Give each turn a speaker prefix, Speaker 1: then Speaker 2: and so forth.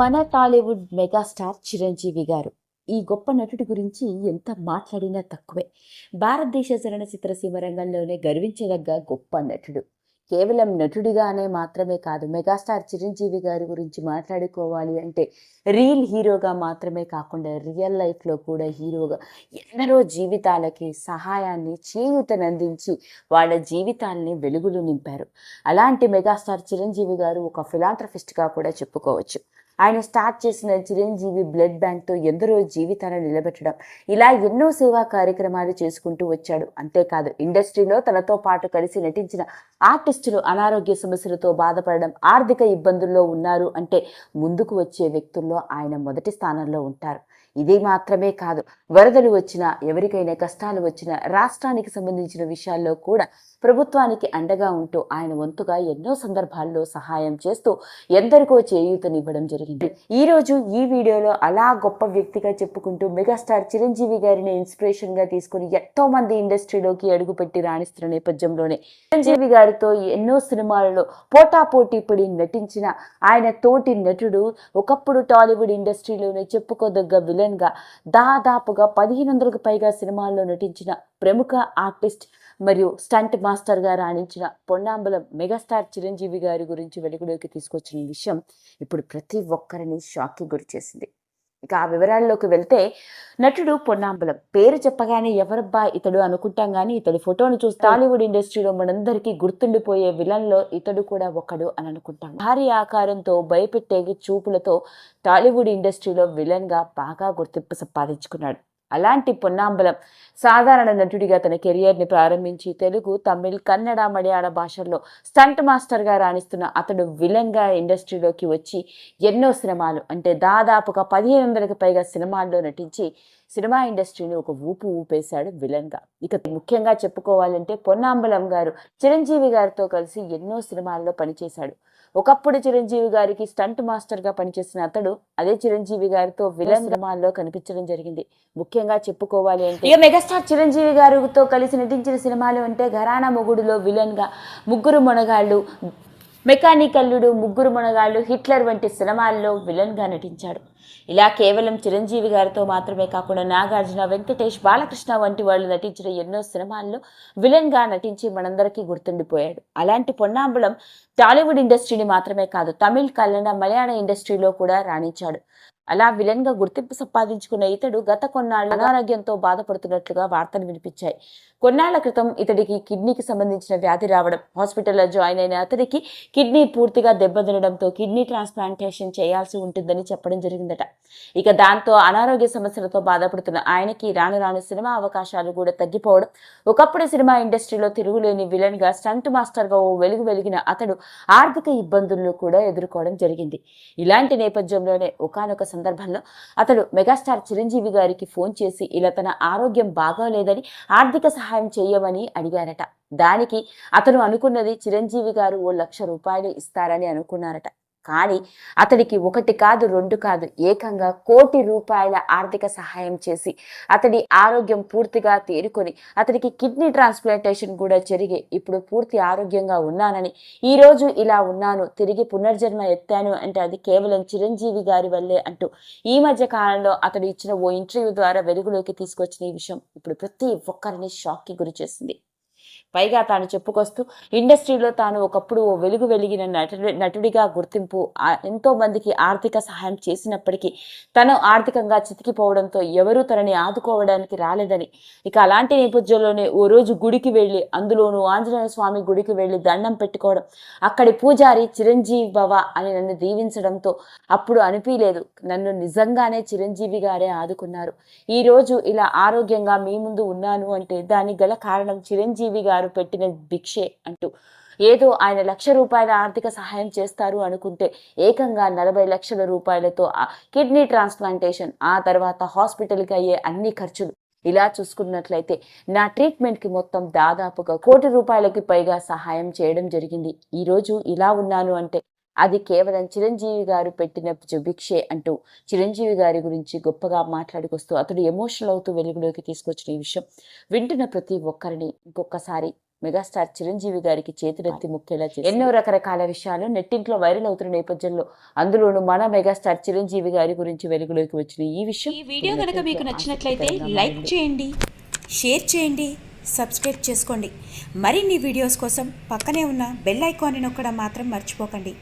Speaker 1: మన టాలీవుడ్ మెగాస్టార్ చిరంజీవి గారు. ఈ గొప్ప నటుడి గురించి ఎంత మాట్లాడినా తక్కువే. భారతదేశ చలనచిత్ర సీమ రంగంలోనే గర్వించదగ్గ గొప్ప నటుడు. కేవలం నటుడిగానే మాత్రమే కాదు మెగాస్టార్ చిరంజీవి గారి గురించి మాట్లాడుకోవాలి అంటే రియల్ హీరోగా మాత్రమే కాకుండా రియల్ లైఫ్లో కూడా హీరోగా ఎందరో జీవితాలకి సహాయాన్ని చేయూతనందించి వాళ్ళ జీవితాల్ని వెలుగులు నింపారు. అలాంటి మెగాస్టార్ చిరంజీవి గారు ఒక ఫిలాంథ్రఫిస్ట్గా కూడా చెప్పుకోవచ్చు. ఆయన స్టార్ట్ చేసిన చిరంజీవి బ్లడ్ బ్యాంక్తో ఎందరో జీవితాలను నిలబెట్టడం. ఇలా ఎన్నో సేవా కార్యక్రమాలు చేసుకుంటూ వచ్చాడు. అంతేకాదు ఇండస్ట్రీలో తనతో పాటు కలిసి నటించిన ఆర్టిస్టులు అనారోగ్య సమస్యలతో బాధపడడం ఆర్థిక ఇబ్బందుల్లో ఉన్నారు అంటే ముందుకు వచ్చే వ్యక్తుల్లో ఆయన మొదటి స్థానంలో ఉంటారు. ఇది మాత్రమే కాదు వరదలు వచ్చినా ఎవరికైనా కష్టాలు వచ్చినా రాష్ట్రానికి సంబంధించిన విషయాల్లో కూడా ప్రభుత్వానికి అండగా ఉంటూ ఆయన వంతుగా ఎన్నో సందర్భాల్లో సహాయం చేస్తూ ఎందరికో చేయూతనివ్వడం జరిగింది. ఈ రోజు ఈ వీడియోలో అలా గొప్ప వ్యక్తిగా చెప్పుకుంటూ మెగాస్టార్ చిరంజీవి గారిని ఇన్స్పిరేషన్గా తీసుకుని ఎంతో మంది ఇండస్ట్రీలోకి అడుగుపెట్టి రాణిస్తున్న నేపథ్యంలోనే చిరంజీవి గారితో ఎన్నో సినిమాలలో పోటాపోటీ పడి నటించిన ఆయన తోటి నటుడు ఒకప్పుడు టాలీవుడ్ ఇండస్ట్రీలోనే చెప్పుకోదగ్గ విలు విలన్గా దాదాపుగా పదిహేను వందలకు పైగా సినిమాల్లో నటించిన ప్రముఖ ఆర్టిస్ట్ మరియు స్టంట్ మాస్టర్గా రాణించిన పొన్నాంబలం మెగాస్టార్ చిరంజీవి గారి గురించి వెలుగులోకి తీసుకొచ్చిన విషయం ఇప్పుడు ప్రతి ఒక్కరిని షాక్కి గురి చేసింది ఇక ఆ వివరాల్లోకి వెళ్తే నటుడు పొన్నాంబలం. పేరు చెప్పగానే ఎవరబ్బా ఇతడు అనుకుంటాం కానీ ఇతడి ఫోటోను చూస్తే టాలీవుడ్ ఇండస్ట్రీలో మనందరికీ గుర్తుండిపోయే విలన్లో ఇతడు కూడా ఒకడు అని అనుకుంటాం. భారీ ఆకారంతో భయపెట్టే చూపులతో టాలీవుడ్ ఇండస్ట్రీలో విలన్గా బాగా గుర్తింపు సంపాదించుకున్నాడు. అలాంటి పొన్నాంబలం. సాధారణ నటుడిగా తన కెరియర్ని ప్రారంభించి తెలుగు తమిళ్ కన్నడ మలయాళ భాషల్లో స్టంట్ మాస్టర్గా రాణిస్తున్న అతడు విలన్గా ఇండస్ట్రీలోకి వచ్చి ఎన్నో సినిమాలు అంటే దాదాపుగా పదిహేను వందలకు పైగా సినిమాల్లో నటించి సినిమా ఇండస్ట్రీని ఒక ఊపు ఊపేశాడు విలన్గా. ఇక ముఖ్యంగా చెప్పుకోవాలంటే పొన్నాంబలం గారు చిరంజీవి గారితో కలిసి ఎన్నో సినిమాల్లో పనిచేశాడు. ఒకప్పుడు చిరంజీవి గారికి స్టంట్ మాస్టర్గా పనిచేసిన అతడు అదే చిరంజీవి గారితో విలన్ సినిమాల్లో కనిపించడం జరిగింది. ముఖ్యంగా చెప్పుకోవాలి అంటే ఇక మెగాస్టార్ చిరంజీవి గారితో కలిసి నటించిన సినిమాలు అంటే ఘరానా మొగుడులో విలన్గా ముగ్గురు మొనగాళ్ళు మెకానికల్లుడు ముగ్గురు మొనగాళ్ళు హిట్లర్ వంటి సినిమాల్లో విలన్గా నటించాడు. ఇలా కేవలం చిరంజీవి గారితో మాత్రమే కాకుండా నాగార్జున వెంకటేష్ బాలకృష్ణ వంటి వాళ్ళు నటించిన ఎన్నో సినిమాల్లో విలన్గా నటించి మనందరికీ గుర్తుండిపోయాడు. అలాంటి పొన్నాంబలం టాలీవుడ్ ఇండస్ట్రీని మాత్రమే కాదు తమిళ్ కన్నడ మలయాళ ఇండస్ట్రీలో కూడా రాణించాడు. అలా విలన్గా గుర్తింపు సంపాదించుకున్న ఇతడు గత కొన్నాళ్ళు అనారోగ్యంతో బాధపడుతున్నట్లుగా వార్తలు వినిపించాయి. కొన్నాళ్ళ క్రితం ఇతడికి కిడ్నీకి సంబంధించిన వ్యాధి రావడం హాస్పిటల్లో జాయిన్ అయిన అతడికి కిడ్నీ పూర్తిగా దెబ్బతినడంతో కిడ్నీ ట్రాన్స్ప్లాంటేషన్ చేయాల్సి ఉంటుందని చెప్పడం జరిగిందట. ఇక దాంతో అనారోగ్య సమస్యలతో బాధపడుతున్న ఆయనకి రాను రాను సినిమా అవకాశాలు కూడా తగ్గిపోవడం ఒకప్పుడు సినిమా ఇండస్ట్రీలో తిరుగులేని విలన్గా స్టంట్ మాస్టర్గా ఓ వెలుగు వెలిగిన అతడు ఆర్థిక ఇబ్బందులను కూడా ఎదుర్కోవడం జరిగింది. ఇలాంటి నేపథ్యంలోనే ఒకనొక సందర్భంలో అతడు మెగాస్టార్ చిరంజీవి గారికి ఫోన్ చేసి ఇలా తన ఆరోగ్యం బాగోలేదని ఆర్థిక సహాయం చేయమని అడిగారట. దానికి అతను అనుకున్నది చిరంజీవి గారు ఓ లక్ష రూపాయలు ఇస్తారని అనుకున్నారట. కానీ అతడికి ఒకటి కాదు రెండు కాదు ఏకంగా కోటి రూపాయల ఆర్థిక సహాయం చేసి అతడి ఆరోగ్యం పూర్తిగా తేరుకొని అతడికి కిడ్నీ ట్రాన్స్ప్లాంటేషన్ కూడా జరిగి ఇప్పుడు పూర్తి ఆరోగ్యంగా ఉన్నానని ఈ రోజు ఇలా ఉన్నాను తిరిగి పునర్జన్మ ఎత్తాను అంటే అది కేవలం చిరంజీవి గారి వల్లే అంటూ ఈ మధ్య కాలంలో అతడు ఇచ్చిన ఓ ఇంటర్వ్యూ ద్వారా వెలుగులోకి తీసుకొచ్చిన ఈ విషయం ఇప్పుడు ప్రతి ఒక్కరిని షాక్కి గురి చేసింది. పైగా తాను చెప్పుకొస్తూ ఇండస్ట్రీలో తాను ఒకప్పుడు ఓ వెలుగు వెలిగిన నటుడి నటుడిగా గుర్తింపు ఎంతో మందికి ఆర్థిక సహాయం చేసినప్పటికీ తను ఆర్థికంగా చితికిపోవడంతో ఎవరూ తనని ఆదుకోవడానికి రాలేదని. ఇక అలాంటి నేపథ్యంలోనే ఓ రోజు గుడికి వెళ్ళి అందులోనూ ఆంజనేయ స్వామి గుడికి వెళ్ళి దండం పెట్టుకోవడం అక్కడి పూజారి చిరంజీవి భవ అని నన్ను దీవించడంతో అప్పుడు అనిపించలేదు నన్ను నిజంగానే చిరంజీవి గారే ఆదుకున్నారు. ఈ రోజు ఇలా ఆరోగ్యంగా మీ ముందు ఉన్నాను అంటే దానికి గల కారణం చిరంజీవి గారు పెట్టిన భిక్షే అంటూ. ఏదో ఆయన లక్ష రూపాయల ఆర్థిక సహాయం చేస్తారు అనుకుంటే ఏకంగా నలభై లక్షల రూపాయలతో ఆ కిడ్నీ ట్రాన్స్ప్లాంటేషన్ ఆ తర్వాత హాస్పిటల్కి అయ్యే అన్ని ఖర్చులు. ఇలా చూసుకున్నట్లయితే నా ట్రీట్మెంట్కి మొత్తం దాదాపుగా కోటి రూపాయలకి పైగా సహాయం చేయడం జరిగింది. ఈరోజు ఇలా ఉన్నాను అంటే అది కేవలం చిరంజీవి గారు పెట్టిన భిక్షే అంటూ చిరంజీవి గారి గురించి గొప్పగా మాట్లాడుకొస్తూ అతడు ఎమోషనల్ అవుతూ వెలుగులోకి తీసుకొచ్చిన ఈ విషయం వింటున్న ప్రతి ఒక్కరిని ఇంకొకసారి మెగాస్టార్ చిరంజీవి గారికి చేతులెత్తి ముక్కేలా చేసి ఎన్నో రకరకాల విషయాలు నెట్టింట్లో వైరల్ అవుతున్న నేపథ్యంలో అందులోనూ మన మెగాస్టార్ చిరంజీవి గారి గురించి వెలుగులోకి వచ్చిన ఈ విషయం.
Speaker 2: ఈ వీడియో కనుక మీకు నచ్చినట్లయితే లైక్. చేయండి షేర్ చేయండి సబ్స్క్రైబ్ చేసుకోండి. మరిన్ని వీడియోస్ కోసం పక్కనే ఉన్న బెల్ ఐకాన్ని నొక్కడం మాత్రం మర్చిపోకండి.